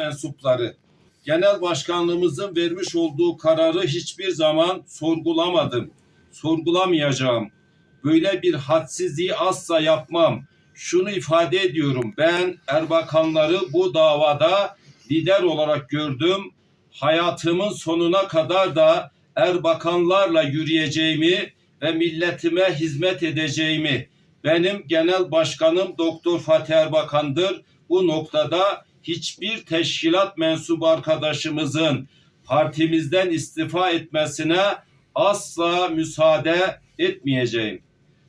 mensupları, genel başkanlığımızın vermiş olduğu kararı hiçbir zaman sorgulamadım. Sorgulamayacağım. Böyle bir hadsizliği asla yapmam. Şunu ifade ediyorum. Ben Erbakanları bu davada lider olarak gördüm. Hayatımın sonuna kadar da Erbakanlarla yürüyeceğimi ve milletime hizmet edeceğimi benim genel başkanım Doktor Fatih Erbakan'dır. Bu noktada hiçbir teşkilat mensubu arkadaşımızın partimizden istifa etmesine asla müsaade etmeyeceğim.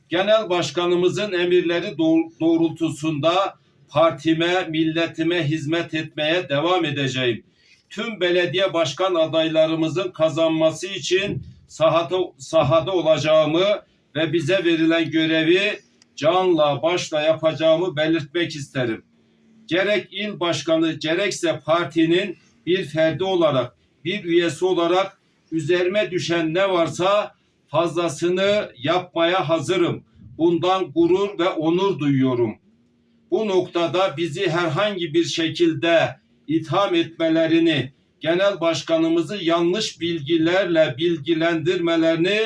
Genel başkanımızın emirleri doğ- doğrultusunda partime, milletime hizmet etmeye devam edeceğim. Tüm belediye başkan adaylarımızın kazanması için sahada, sahada olacağımı ve bize verilen görevi canla başla yapacağımı belirtmek isterim. Gerek il başkanı gerekse partinin bir ferdi olarak, bir üyesi olarak üzerime düşen ne varsa fazlasını yapmaya hazırım. Bundan gurur ve onur duyuyorum. Bu noktada bizi herhangi bir şekilde itham etmelerini, genel başkanımızı yanlış bilgilerle bilgilendirmelerini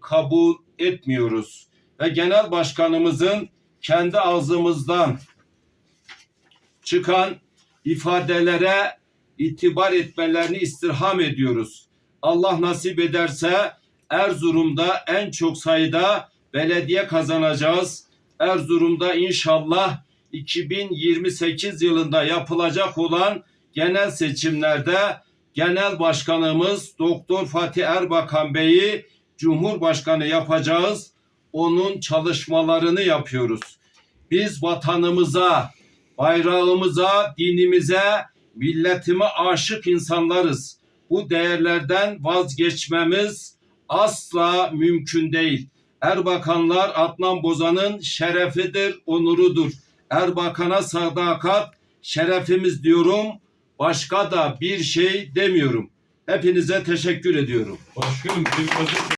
kabul etmiyoruz. Ve genel başkanımızın kendi ağzımızdan çıkan ifadelere itibar etmelerini istirham ediyoruz. Allah nasip ederse Erzurum'da en çok sayıda belediye kazanacağız. Erzurum'da inşallah 2028 yılında yapılacak olan genel seçimlerde genel başkanımız Doktor Fatih Erbakan Bey'i Cumhurbaşkanı yapacağız. Onun çalışmalarını yapıyoruz. Biz vatanımıza, bayrağımıza, dinimize, milletime aşık insanlarız. Bu değerlerden vazgeçmemiz asla mümkün değil. Erbakanlar Adnan Bozan'ın şerefidir, onurudur. Erbakan'a sadakat şerefimiz diyorum. Başka da bir şey demiyorum. Hepinize teşekkür ediyorum. Başkanım